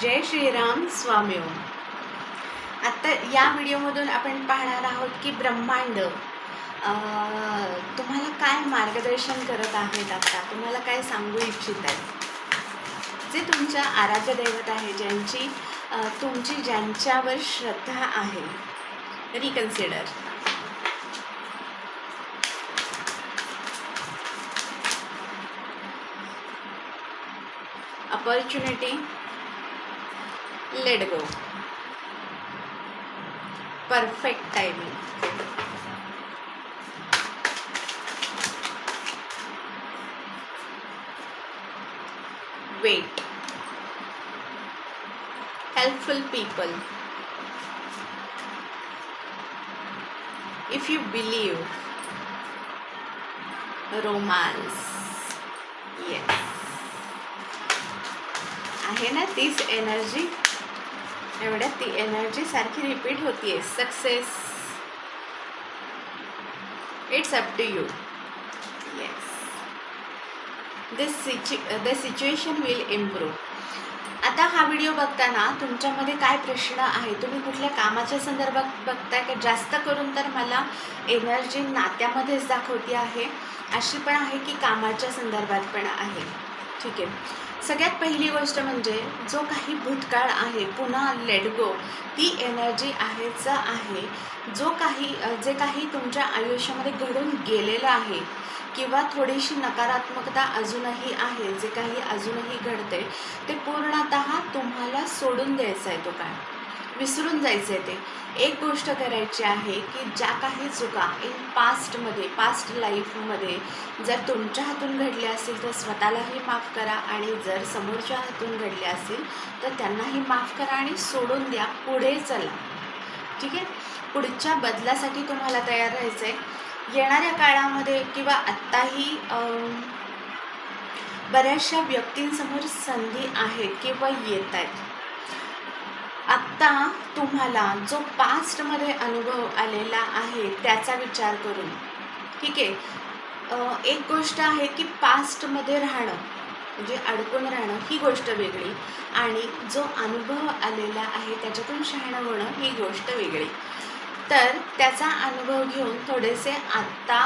जय श्रीराम स्वामी ओम. आत्ता या व्हिडिओमधून आपण पाहणार आहोत की ब्रह्मांड तुम्हाला काय मार्गदर्शन करत आहेत आता? तुम्हाला काय सांगू इच्छित आहे जे तुमच्या आराध्य दैवत आहे ज्यांची तुमची ज्यांच्यावर श्रद्धा आहे reconsider opportunity let go perfect timing wait helpful people if you believe romance yes आहे ना तीच एनर्जी एवढ्यात ती एनर्जी सारखी रिपीट होतीये. Success it's up to you yes this सिच्यु the situation will improve आता हा व्हिडिओ बघताना तुमच्यामध्ये काय प्रश्न आहे? तुम्ही कुठल्या कामाच्या संदर्भात बघताय? का जास्त करून तर मला एनर्जी नात्यामध्येच दाखवते आहे. अशी पण आहे की कामाच्या संदर्भात पण आहे. ठीक आहे. सगळ्यात पहिली गोष्ट म्हणजे जो काही भूतकाळ आहे पुन्हा लेट गो ती एनर्जी आहेच आहे. जो काही जे काही तुमच्या आयुष्यामध्ये घडून गेलेलं आहे किंवा थोडीशी नकारात्मकता अजूनही आहे जे काही अजूनही घडते ते पूर्णतः तुम्हाला सोडून द्यायचं आहे तो काळ. विसरून जायचं आहे ते. एक गोष्ट करायची आहे की ज्या काही चुका इन पास्टमध्ये पास्ट लाईफमध्ये जर तुमच्या हातून घडल्या असतील तर स्वतःलाही माफ करा आणि जर समोरच्या हातून घडल्या असतील तर त्यांनाही माफ करा आणि सोडून द्या. पुढे चला. ठीक आहे? पुढच्या बदलासाठी तुम्हाला तयार राहायचं आहे येणाऱ्या काळामध्ये किंवा आत्ताही बऱ्याचशा व्यक्तींसमोर संधी आहेत किंवा येत आहेत. आता तुम्हाला जो पास्टमध्ये अनुभव आलेला आहे त्याचा विचार करून. ठीक आहे? एक गोष्ट आहे की पास्टमध्ये राहणं म्हणजे अडकून राहणं ही गोष्ट वेगळी. आणि जो अनुभव आलेला आहे त्याच्यातून शहाणं होणं ही गोष्ट वेगळी. तर त्याचा अनुभव घेऊन थोडेसे आत्ता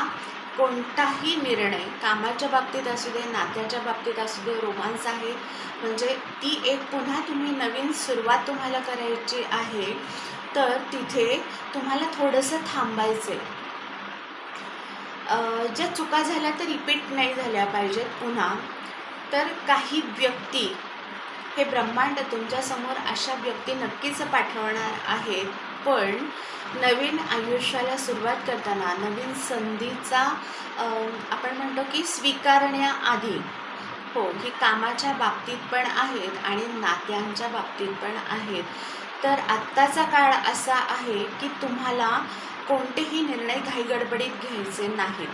कोणताही निर्णय कामाच्या बाबतीत असू दे नात्याच्या बाबतीत असू दे रोमांस आहे. म्हणजे ती एक पुन्हा तुम्ही नवीन सुरुवात तुम्हाला करायची आहे तर तिथे तुम्हाला थोडंसं थांबायचं आहे ज्या चुका झाल्या तर रिपीट नाही झाल्या पाहिजेत पुन्हा. तर काही व्यक्ती हे ब्रह्मांड तुमच्यासमोर अशा व्यक्ती नक्कीच पाठवणार आहेत. पण नवीन आयुष्याला सुरुवात करताना नवीन संधीचा आपण म्हणतो की स्वीकारण्याआधी हो ही कामाच्या बाबतीत पण आहेत आणि नात्यांच्या बाबतीत पण आहेत. तर आत्ताचा काळ असा आहे की तुम्हाला कोणतेही निर्णय घाईगडबडीत घ्यायचे नाहीत.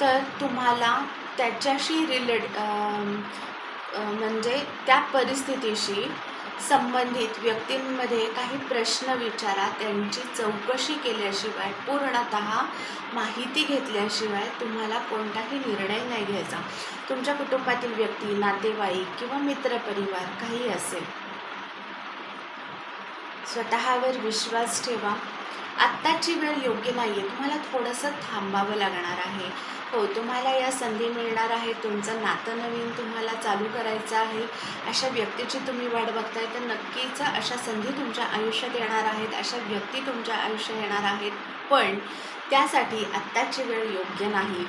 तर तुम्हाला त्याच्याशी रिलेट म्हणजे त्या परिस्थितीशी संबंधित व्यक्तींमध्ये काही प्रश्न विचारा त्यांची चौकशी केल्याशिवाय पूर्णत माहिती घेतल्याशिवाय तुम्हाला कोणताही निर्णय नाही घ्यायचा. तुमच्या कुटुंबातील व्यक्ती नातेवाईक किंवा मित्रपरिवार काही असेल. स्वतःवर विश्वास ठेवा. आत्ताची वेळ योग्य नाही आहे तुम्हाला थोडंसं थांबावं लागणार आहे. हो तुम्हाला या संधी मिळणार आहे. तुमचं नातं नवीन तुम्हाला चालू करायचं आहे. अशा व्यक्तीची तुम्ही वाट बघताय तर नक्कीच अशा संधी तुमच्या आयुष्यात येणार आहेत. अशा व्यक्ती तुमच्या आयुष्यात येणार आहेत. पण त्यासाठी आत्ताची वेळ योग्य नाही.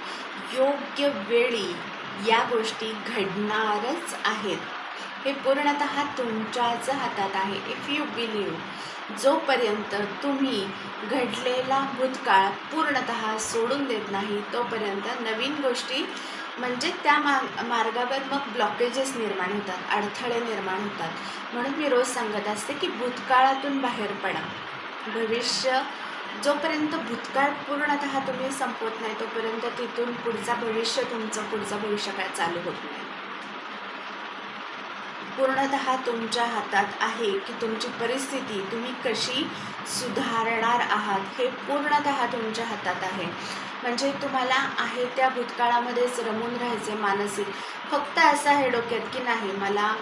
योग्य वेळी या गोष्टी घडणारच आहेत. हे पूर्णतः तुमच्याच हातात आहे इफ यू बिलीव्ह जोपर्यंत तुम्ही घडलेला भूतकाळ पूर्णतः सोडून देत नाही तोपर्यंत नवीन गोष्टी म्हणजे त्या मा मार्गावर मग ब्लॉकेजेस निर्माण होतात अडथळे निर्माण होतात. म्हणून मी रोज सांगत असते की भूतकाळातून बाहेर पडा. भविष्य जोपर्यंत भूतकाळ पूर्णतः तुम्ही संपवत नाही तोपर्यंत तिथून पुढचा भविष्य तुमचं पुढचं भविष्य काय चालू होत नाही. पूर्णतः तुमच्या हातात आहे की तुमची परिस्थिती तुम्ही कशी सुधारणार आहात हे पूर्णतः तुमच्या हातात आहे. म्हणजे तुम्हाला आहे त्या भूतकाळामध्येच रमून राहायचे मानसिक. फक्त असं आहे डोक्यात की नाही मला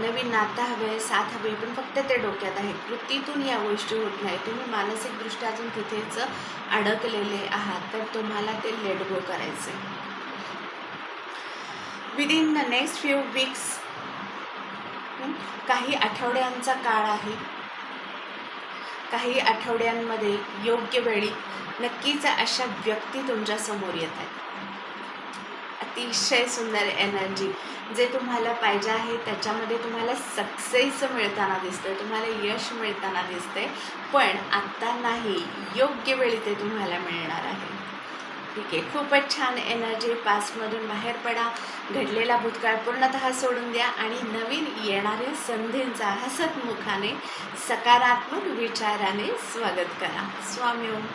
नवीन नातं हवे आहे साथ हवी पण फक्त ते डोक्यात आहे. कृतीतून या गोष्टी होत नाही. तुम्ही मानसिकदृष्ट्या अजून तिथेच अडकलेले आहात तर तुम्हाला ते लेट गो करायचं आहे within the next few weeks काही आठवड्यांचा काळ आहे. काही आठवड्यांमध्ये योग्य वेळी नक्कीच अशा व्यक्ती तुमच्यासमोर येत आहेत. अतिशय सुंदर एनर्जी जे तुम्हाला पाहिजे आहे त्याच्यामध्ये तुम्हाला सक्सेस मिळताना दिसतं तुम्हाला यश मिळताना दिसतंय. पण आत्ता नाही योग्य वेळी ते तुम्हाला मिळणार आहे. ठीक आहे. खूपच छान एनर्जी पासमधून बाहेर पडा. घडलेला भूतकाळ पूर्णतः सोडून द्या आणि नवीन येणाऱ्या संधींचा हसतमुखाने सकारात्मक विचाराने स्वागत करा. स्वामी ओम.